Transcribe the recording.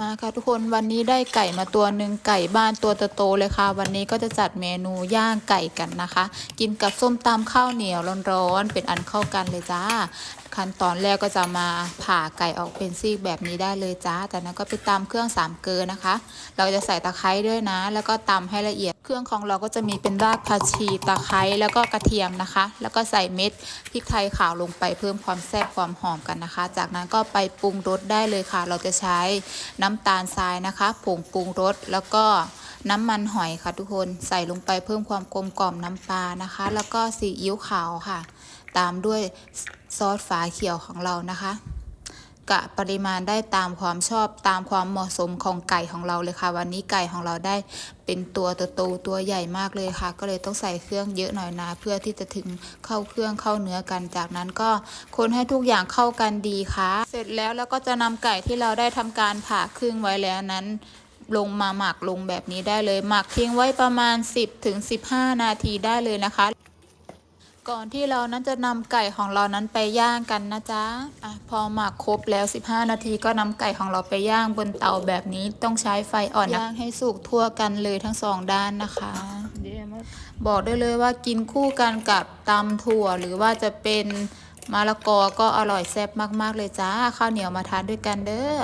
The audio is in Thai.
มาค่ะทุกคนวันนี้ได้ไก่มาตัวหนึ่งไก่บ้านตัวโตๆเลยค่ะ วันนี้ก็จะจัดเมนูย่างไก่กันนะคะ กินกับส้มตำข้าวเหนียวร้อนๆเป็นอันเข้ากันเลยจ้า ขั้นตอนแรกก็จะมาผ่าไก่ออกเป็นซีกแบบนี้ได้เลยจ้าจากนั้นก็ไปตำเครื่องสามเกลือนะคะ เราจะใส่ตะไคร้ด้วยนะ แล้วก็ตำให้ละเอียด เครื่องของเราก็จะมีเป็นรากผักชีตะไคร้แล้วก็กระเทียมนะคะ แล้วก็ใส่เม็ดพริกไทยขาวลงไปเพิ่มความแซ่บความหอมกันนะคะ จากนั้นก็ไปปรุงรสได้เลยค่ะ เราจะใช้น้้ำตาลทรายนะคะ ผงปรุงรสแล้วก็น้ำมันหอยค่ะทุกคนใส่ลงไปเพิ่มความกลมกล่อมน้ำปลานะคะ แล้วก็ซีอิ๊วขาวค่ะ ตามด้วยซอสฝาเขียวของเรานะคะ กะปริมาณได้ตามความชอบตามความเหมาะสมของไก่ของเราเลยค่ะ วันนี้ไก่ของเราได้เป็นตัวโตๆตัวใหญ่มากเลยค่ะ ก็เลยต้องใส่เครื่องเยอะหน่อยนะ เพื่อที่จะถึงเข้าเครื่องเข้าเนื้อกันจากนั้นก็คนให้ทุกอย่างเข้ากันดีค่ะ เสร็จแล้วแล้วก็จะนำไก่ที่เราได้ทำการผ่าครึ่งไว้แล้วนั้นลงมาหมักลงแบบนี้ได้เลย หมักทิ้งไว้ประมาณ 10ถึง15 นาทีได้เลยนะคะ ก่อนที่เรานั้นจะนำไก่ของเรานั้นไปย่างกันนะจ๊ะอะพอหมักครบแล้ว 15 นาทีก็นำไก่ของเราไปย่างบนเตาแบบนี้ต้องใช้ไฟอ่อนนะย่างให้สุกทั่วกันเลยทั้งสองด้านนะคะบอกได้เลยว่ากินคู่กันกับตำถั่วหรือว่าจะเป็นมะละกอก็อร่อยแซ่บมากๆเลยจ้าข้าวเหนียวมาทานด้วยกันเด้อ